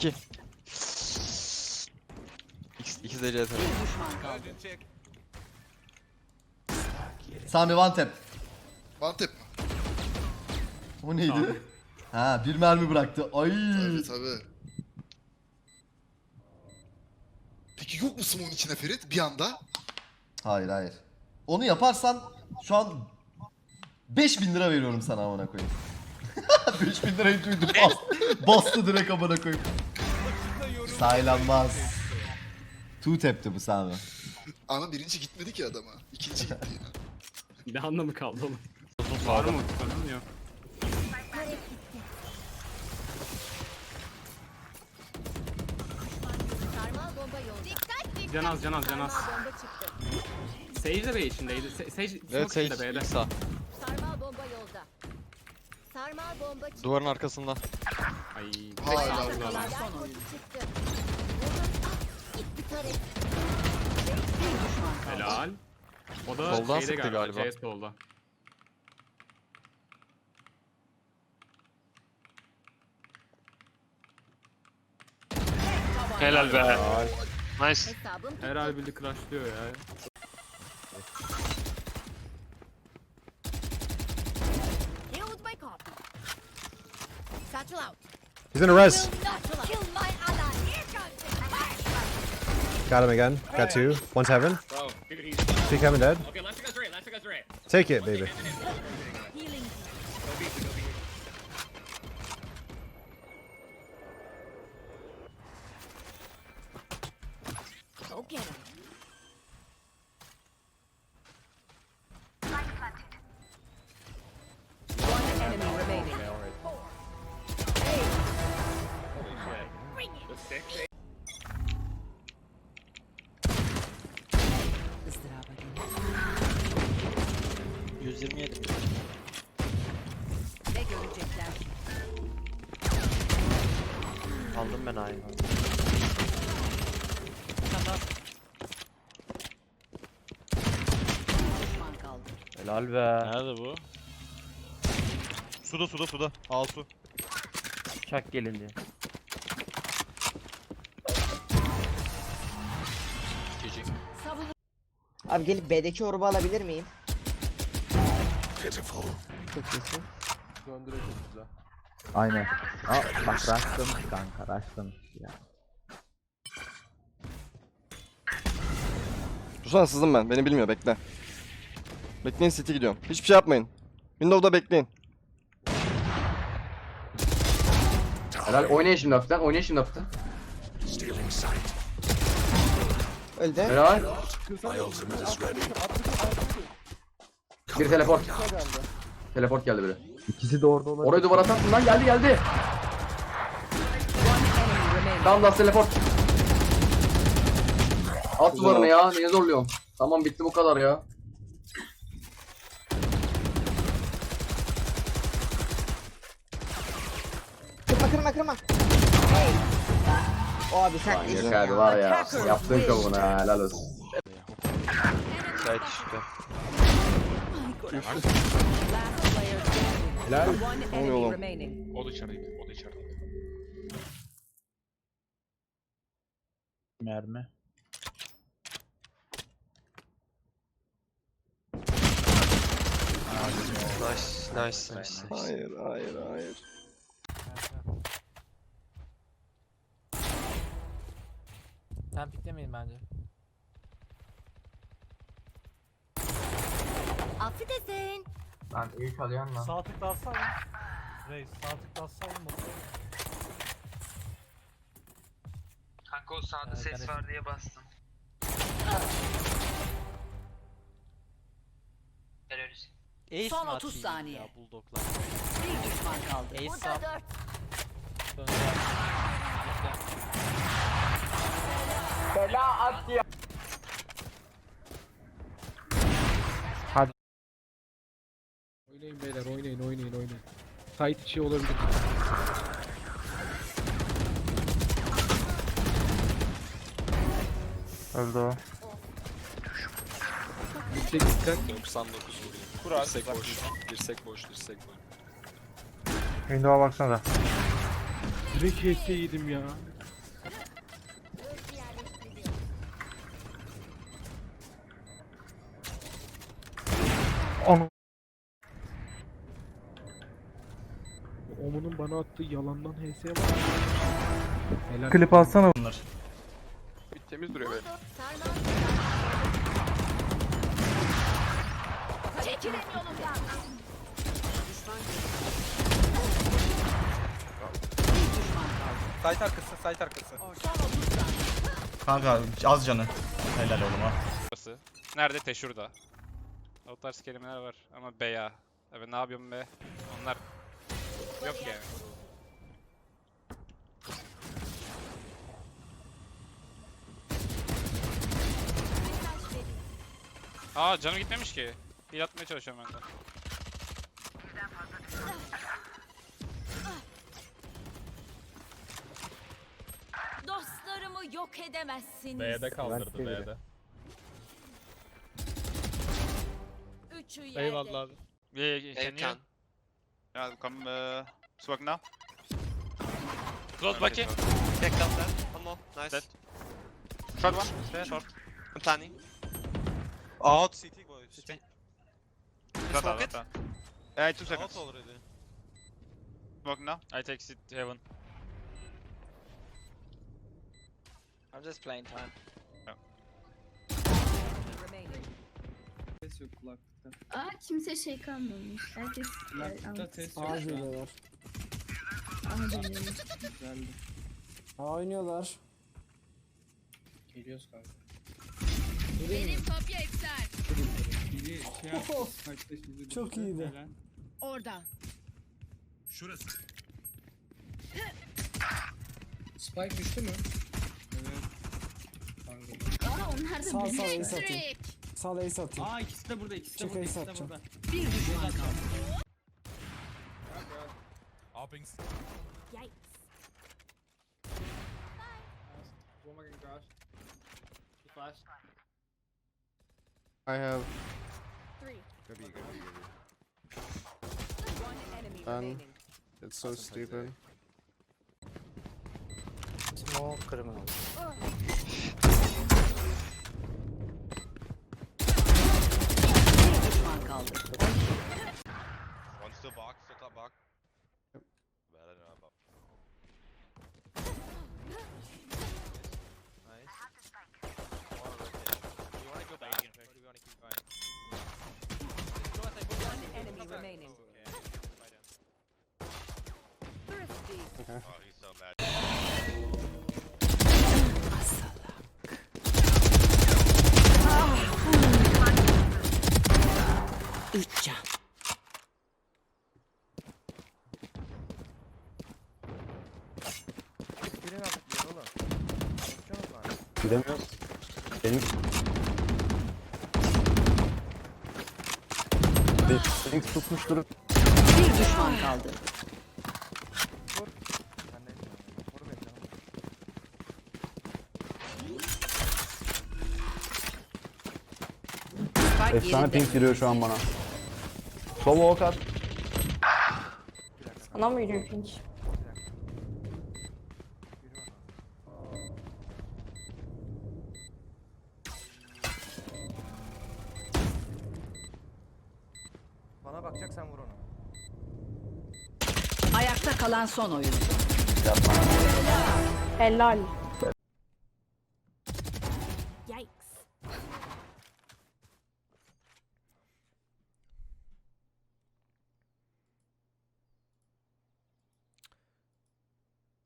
2. X, ikisi de CT. Bir düşman kaldı. Sami one tap. One tap mi? O neydi? Ha bir mermi bıraktı. Ay. Tabii tabii. Peki yok mu smoke'un içine Ferit bir anda? Hayır hayır. Onu yaparsan şu an 5000 lira veriyorum sana amına koyayım. 5000 lirayı duydum. Bas, bastı direkt amına koyayım. Saylanmaz. Two tap'ti bu Sami. Ama birinci gitmedi ki adama. İkinci gitti yine. Ne anlamı kaldı oğlum? Var mı? Sorun yok. Sarmal bomba yolda. Dikkat dikkat. Can az, can az, can az. Sarmal bomba çıktı. Sage de B içindeydi. Se- Sage Evet Sage içinde sağ. Sarmal bomba yolda. Sarmal bomba çıktı. Duvarın arkasında. Ay. Hala Helal. O da Soldan şeyde sıktı galiba. galiba. CS solda. Helal be. Nice. Hesabım. Herhalde bildi crashlıyor ya. Healed my copy. Satchel out. He's in a res. Will Got him again. Got two. One's heaven. Two Kevin dead. Okay, let's go straight, let's go straight. Take it, baby. Go get him. One enemy remaining. Bring it. Izdıraba Aldım ben aynı. Kaldı. Helal be. Nerede bu? Suda suda suda. Al su. Çak gelindi. Savunma Abi gelip B'deki orbu alabilir miyim? Çok iyisin. Aynen. Aa, bak rastlamış kanka rastlamış ya. Tutsana sızdım ben. Beni bilmiyor bekle. Bekleyin City gidiyorum. Hiçbir şey yapmayın. Windows'da bekleyin. Helal oynayın şimdi hafiften oynayın şimdi hafiften. Öldü. Helal. Bir teleport. Teleport geldi biri. İkisi de orada olabilir. Oraya duvar atarsın lan geldi geldi. Tamam das teleport. At duvarını ya niye zorluyorsun? Tamam bitti bu kadar ya. Kırma kırma kırma. Abi sen iyisin Yeter ya. var ya. Yaptığın şovunu ha helal olsun. Side çıktı. Last player standing. Helal. One enemy oğlum? remaining. O da içerideydi. O da içerideydi. Mermi. Nice, nice, nice. Hayır hayır hayır. Sen piklemeyin bence. Affedersin. Ben ilk alayan lan. Sağ tıkla atsana. Reis sağ tıkla atsana. Kanka o sağda ses var diye bastım. Ace Son mi 30 atayım saniye. Ya bulldoglar. Bir düşman kaldı. Ace Bu da dört. Oynayın beyler, oynayın, oynayın, oynayın. Site içi olabilir. Öldü o. Yüksek dikkat. 99 vuruyor. Kur dirsek boş. Dirsek boş, dirsek boş. Windows'a baksana da. Direkt HS yedim ya. Omunun bana attığı yalandan HS var. Helal. Klip alsana. Bir temiz duruyor böyle. Çekilin yolumdan. Site arkası, site arkası. Kanka az canı. Helal oğlum ha. Nerede? Te şurada. O tarz kelimeler var ama be ya. Abi ne yapıyorum be? Onlar yok yani. Aa canım gitmemiş ki. Heal atmaya çalışıyorum ben de. Dostlarımı yok edemezsiniz. B'de kaldırdı B'de. Üçü yerde. Eyvallah abi. Can you? Yeah, come uh, smoke now. Close Bucky. Back down there. One more. Nice. Dead. Short one. There. Short. I'm planning. Out CT boys. CT. Smoke it. Yeah, two seconds. Out already. Smoke now. I take sit heaven. I'm just playing time. remaining. Aa kimse şey kalmamış. Herkes Aa geliyorlar. Aa oynuyorlar. Geliyoruz kanka. Benim kopya iptal. Çok iyiydi. Orada. Spike düştü mü? Aa onlar da Sağ, beni sağ, Trick. Sağ da ace atayım. Aa ikisi de burada, ikisi Çek ace atacağım. Bir düşman kaldı. Yikes. I have Three. One enemy Um, remaining. it's so stupid. Small criminal. Bir Gidemiyoruz. Benim... Benim tutmuş durum. Bir düşman kaldı. Efsane pink giriyor şu an bana. Solo ok at. Sana mı yürüyor pinç? Bana bakacaksan vur onu. Ayakta kalan son oyuncu. Helal. Yikes.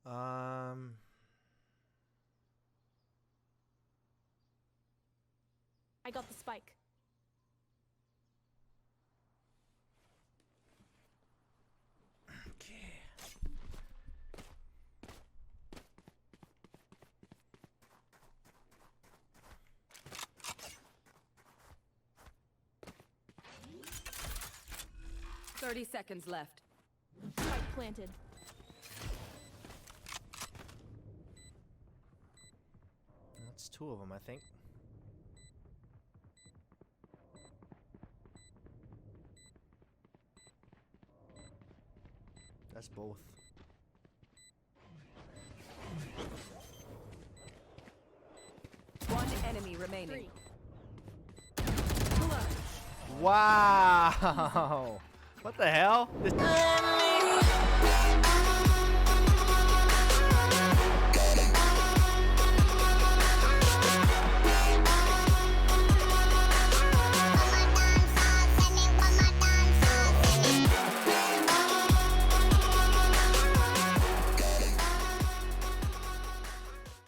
Um. I got the spike. 30 seconds left. Spike planted. That's two of them, I think. That's both. One enemy remaining. Wow! What the hell? This um,